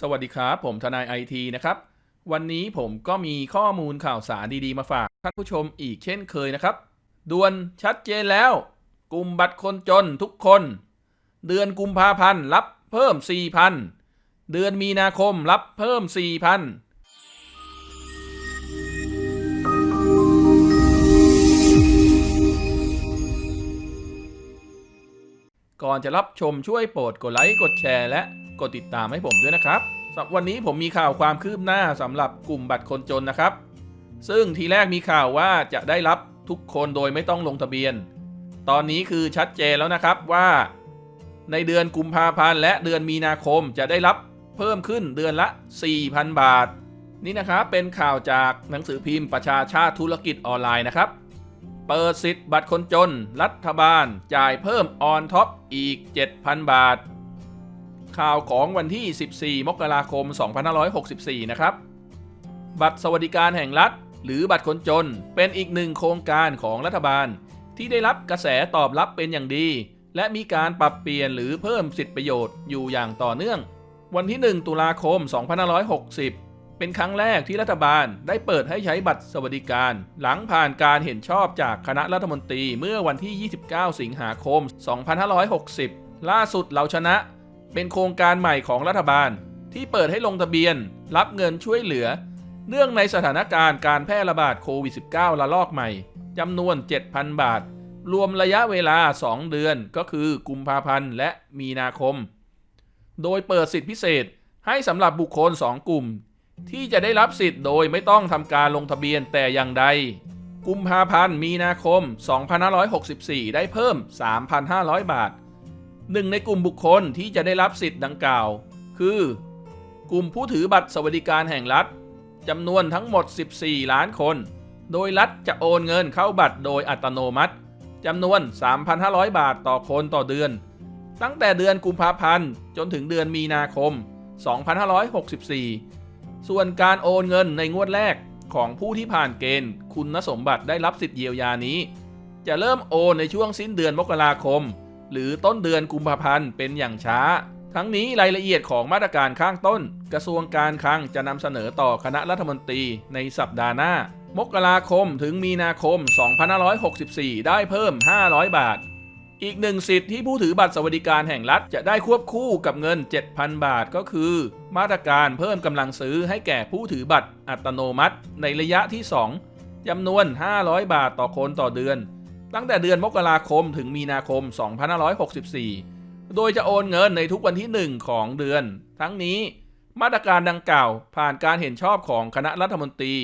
สวัสดีครับ ผมทนายไอทีนะครับ วันนี้ผมก็มีข้อมูลข่าวสารดีๆ มาฝากท่านผู้ชมอีกเช่นเคยนะครับด่วนชัดเจนแล้ว กลุ่มบัตรคนจนทุกคน เดือนกุมภาพันธ์รับเพิ่ม 4,000 เดือนมีนาคมรับเพิ่ม 4,000 ก่อนจะรับชมช่วยโปรดกดไลค์กดแชร์และกดติดตามให้ผมด้วยนะครับสำหรับวันนี้ผมมีข่าวความคืบหน้าสำหรับกลุ่มบัตรคนจนนะครับ ซึ่งทีแรกมีข่าวว่าจะได้รับทุกคนโดยไม่ต้องลงทะเบียน ตอนนี้คือชัดเจนแล้วนะครับว่า ในเดือนกุมภาพันธ์และเดือนมีนาคมจะได้รับเพิ่มขึ้นเดือนละ 4,000 บาท นี่นะครับเป็นข่าวจากหนังสือพิมพ์ประชาชาติธุรกิจออนไลน์นะครับ เปิดสิทธิ์บัตรคนจน รัฐบาลจ่ายเพิ่มออนท็อปอีก 7,000 บาท ข่าวของวันที่ 14 มกราคม 2564 นะครับ บัตรสวัสดิการแห่งรัฐ หรือบัตรคนจนเป็นอีกหนึ่งโครงการของรัฐบาล ที่ได้รับกระแสตอบรับเป็นอย่างดี และมีการปรับเปลี่ยนหรือเพิ่มสิทธิประโยชน์อยู่อย่างต่อเนื่อง วันที่ 1 ตุลาคม 2560 เป็นครั้งแรกที่รัฐบาลได้เปิดให้ใช้บัตรสวัสดิการ หลังผ่านการเห็นชอบจากคณะรัฐมนตรีเมื่อวันที่ 29 สิงหาคม 2560 ล่าสุดเราชนะ เป็นโครงการใหม่ของรัฐบาล ที่เปิดให้ลงทะเบียน รับเงินช่วยเหลือ เนื่องในสถานการณ์การแพร่ระบาดโควิด -19 ระลอกใหม่จำนวน 7,000 บาท รวมระยะเวลา 2 เดือนก็คือกุมภาพันธ์และมีนาคม โดยเปิดสิทธิพิเศษให้สำหรับบุคคล 2 กลุ่ม ที่จะได้รับสิทธิ์โดยไม่ต้องทำการลงทะเบียนแต่อย่างใด กุมภาพันธ์มีนาคม 2564 ได้เพิ่ม 3,500 บาทหนึ่งในกลุ่มบุคคลที่จะได้รับสิทธิ์ดังกล่าว คือ กลุ่มผู้ถือบัตรสวัสดิการแห่งรัฐจำนวนทั้งหมด 14 ล้านคน โดยรัฐจะโอนเงินเข้าบัตรโดยอัตโนมัติจำนวน 3,500 บาทต่อคนต่อเดือน ตั้งแต่เดือนกุมภาพันธ์จนถึงเดือนมีนาคม 2564 ส่วนการโอนเงินในงวดแรกของผู้ที่ผ่านเกณฑ์ คุณสมบัติได้รับสิทธิเยียวยานี้ จะเริ่มโอนในช่วงสิ้นเดือนมกราคม หรือต้นเดือนกุมภาพันธ์เป็นอย่างช้า ทั้งนี้รายละเอียดของมาตรการข้างต้น กระทรวงการคลังจะนำเสนอต่อคณะรัฐมนตรีในสัปดาห์หน้า มกราคมถึงมีนาคม 2564 ได้เพิ่ม 500 บาท อีกหนึ่งสิทธิ์ที่ผู้ถือบัตรสวัสดิการแห่งรัฐจะได้ควบคู่กับเงิน 7,000 บาทก็คือ มาตรการเพิ่มกำลังซื้อให้แก่ผู้ถือบัตรอัตโนมัติ ในระยะที่ 2จำนวน 500 บาทต่อคนต่อเดือน ตั้งแต่เดือนมกราคมถึงมีนาคม 2564 โดยจะโอนเงินในทุกวันที่ 1 ของเดือน ทั้งนี้มาตรการดังกล่าวผ่านการเห็นชอบของคณะรัฐมนตรี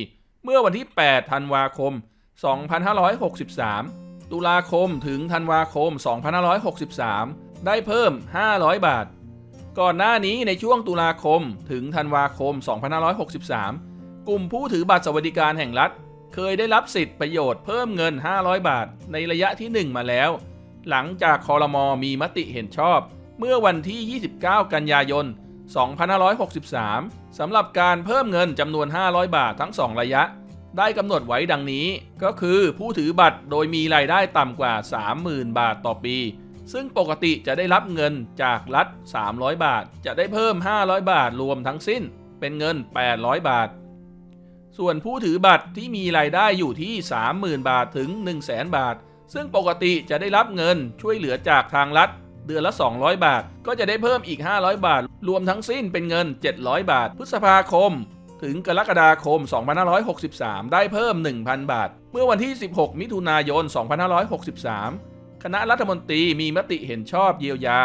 เมื่อวันที่ 8 ธันวาคม 2563 ตุลาคมถึงธันวาคม 2563 ได้เพิ่ม 500 บาท ก่อนหน้านี้ในช่วงตุลาคมถึงธันวาคม 2563 กลุ่มผู้ถือบัตรสวัสดิการแห่งรัฐ เคยได้รับสิทธิประโยชน์เพิ่มเงิน 500 บาท ในระยะที่ 1 มาแล้ว หลังจากคอรมอมีมติเห็นชอบ เมื่อวันที่ 29 กันยายน 2563 สำหรับการเพิ่มเงินจำนวน 500 บาททั้ง 2 ระยะ ได้กำหนดไว้ดังนี้ ก็คือผู้ถือบัตรโดยมีรายได้ต่ำกว่า 30,000 บาทต่อปี ซึ่งปกติจะได้รับเงินจากรัฐ 300 บาท จะได้เพิ่ม 500 บาทรวมทั้งสิ้น เป็นเงิน 800 บาท ส่วนผู้ถือบัตรที่มีรายได้อยู่ที่ 30,000 บาทถึง 100,000 บาท ซึ่งปกติจะได้รับเงินช่วยเหลือจากทางรัฐ เดือนละ 200 บาท ก็จะได้เพิ่มอีก 500 บาท รวมทั้งสิ้นเป็นเงิน 700 บาท พฤษภาคม ถึงกรกฎาคม 2563 ได้เพิ่ม 1,000 บาท เมื่อวันที่ 16 มิถุนายน 2563 คณะรัฐมนตรีมีมติเห็นชอบเยียวยา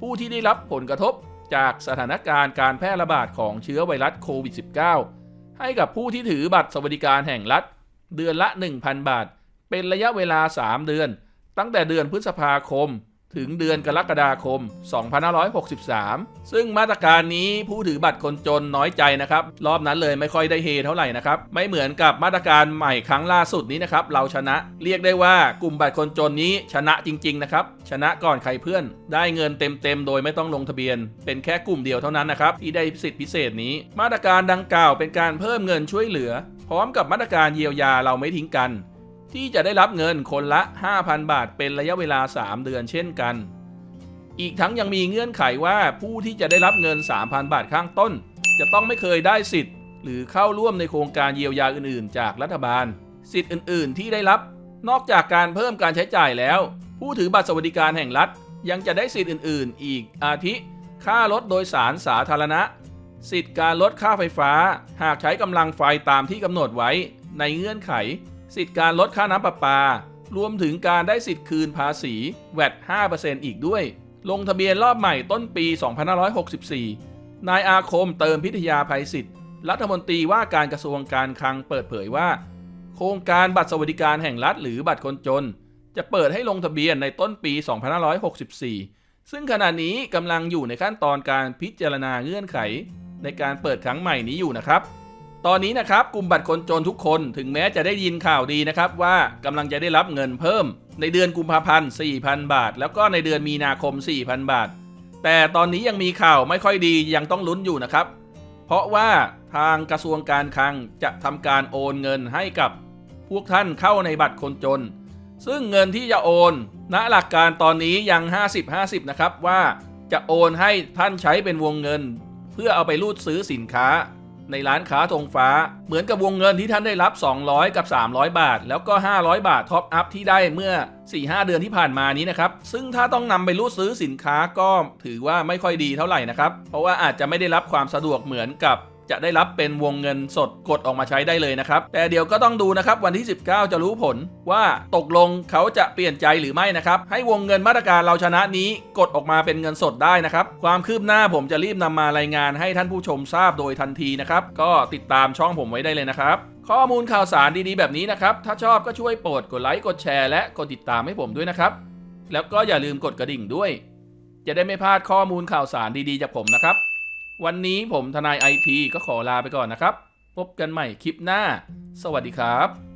ผู้ที่ได้รับผลกระทบจากสถานการณ์การแพร่ระบาดของเชื้อไวรัสโควิด -19 ให้กับผู้ที่ถือบัตรสวัสดิการแห่งรัฐ เดือนละ 1,000 บาท เป็นระยะเวลา 3 เดือน ตั้งแต่เดือนพฤษภาคม ถึงเดือนกรกฎาคม 2563 ซึ่งมาตรการนี้ผู้ถือบัตรคนจนน้อยใจนะครับ รอบนั้นเลยไม่ค่อยได้เฮเท่าไหร่นะครับ ไม่เหมือนกับมาตรการใหม่ครั้งล่าสุดนี้นะครับ เราชนะ เรียกได้ว่ากลุ่มบัตรคนจนนี้ชนะจริง ๆ นะครับ ชนะก่อนใครเพื่อน ได้เงินเต็มๆ โดยไม่ต้องลงทะเบียน เป็นแค่กลุ่มเดียวเท่านั้นนะครับที่ได้สิทธิพิเศษนี้ มาตรการดังกล่าวเป็นการเพิ่มเงินช่วยเหลือ พร้อมกับมาตรการเยียวยาเราไม่ทิ้งกัน ที่จะได้รับเงินคนละ 5,000 บาทเป็นระยะเวลา 3 เดือนเช่นกัน อีกทั้งยังมีเงื่อนไขว่าผู้ที่จะได้รับเงิน 3,000 บาทข้างต้น จะต้องไม่เคยได้สิทธิ์ หรือเข้าร่วมในโครงการเยียวยาอื่น ๆ จากรัฐบาล สิทธิ์อื่น ๆ ที่ได้รับ นอกจากการเพิ่มการใช้จ่ายแล้ว ผู้ถือบัตรสวัสดิการแห่งรัฐ ยังจะได้สิทธิ์อื่น ๆ อีกอาทิ ค่ารถโดยสารสาธารณะ สิทธิ์การลดค่าไฟฟ้า หากใช้กำลังไฟตามที่กำหนดไว้ในเงื่อนไข สิทธิ์การลดค่าน้ำประปา รวมถึงการได้สิทธิ์คืนภาษีแวด5%อีกด้วย ลงทะเบียนรอบใหม่ต้นปี 2564 นายอาคมเติมพิทยาภัยศิษย์รัฐมนตรีว่าการกระทรวงการคลังเปิดเผยว่า โครงการบัตรสวัสดิการแห่งรัฐหรือบัตรคนจน จะเปิดให้ลงทะเบียนในต้นปี 2564 ซึ่งขณะนี้กำลังอยู่ในขั้นตอนการพิจารณาเงื่อนไข ในการเปิดครั้งใหม่นี้อยู่นะครับ ตอนนี้นะครับกลุ่มบัตรคนจนทุกคนถึงแม้จะได้ยินข่าวดีนะครับว่ากำลังจะได้รับเงินเพิ่ม ในเดือนกุมภาพันธ์4,000 บาท แล้วก็ในเดือนมีนาคม 4,000 บาท แต่ตอนนี้ยังมีข่าวไม่ค่อยดียังต้องลุ้นอยู่นะครับ เพราะว่าทางกระทรวงการคลังจะทำการโอนเงินให้กับพวกท่านเข้าในบัตรคนจน ซึ่งเงินที่จะโอน ณหลักการตอนนี้ยัง 50-50 นะครับว่าจะโอนให้ท่านใช้เป็นวงเงิน เพื่อเอาไปรูดซื้อสินค้า ในร้านค้าธงฟ้า เหมือนกับวงเงินที่ท่านได้รับ 200 กับ 300 บาท แล้วก็ 500 บาทท็อปอัพที่ได้เมื่อ 4-5 เดือนที่ผ่านมานี้นะครับ ซึ่งถ้าต้องนำไปรูดซื้อสินค้าก็ถือว่าไม่ค่อยดีเท่าไหร่นะครับ เพราะว่าอาจจะไม่ได้รับความสะดวกเหมือนกับ จะได้รับเป็นวงเงินสดกดออกมาใช้ได้เลยนะครับ แต่เดี๋ยวก็ต้องดูนะครับวันที่ 19 จะรู้ผลว่าตกลงเขาจะเปลี่ยนใจหรือไม่นะครับ ให้วงเงินมาตรการเราชนะนี้กดออกมาเป็นเงินสดได้นะครับ ความคืบหน้าผมจะรีบนำมารายงานให้ท่านผู้ชมทราบโดยทันทีนะครับ ก็ติดตามช่องผมไว้ได้เลยนะครับ ข้อมูลข่าวสารดีๆแบบนี้นะครับ ถ้าชอบก็ช่วยโปรดกดไลค์กดแชร์และกดติดตามให้ผมด้วยนะครับ แล้วก็อย่าลืมกดกระดิ่งด้วย จะได้ไม่พลาดข้อมูลข่าวสารดีๆจากผมนะครับ วันนี้ผมทนายไอทีก็ขอลาไปก่อนนะครับ พบกันใหม่คลิปหน้า สวัสดีครับ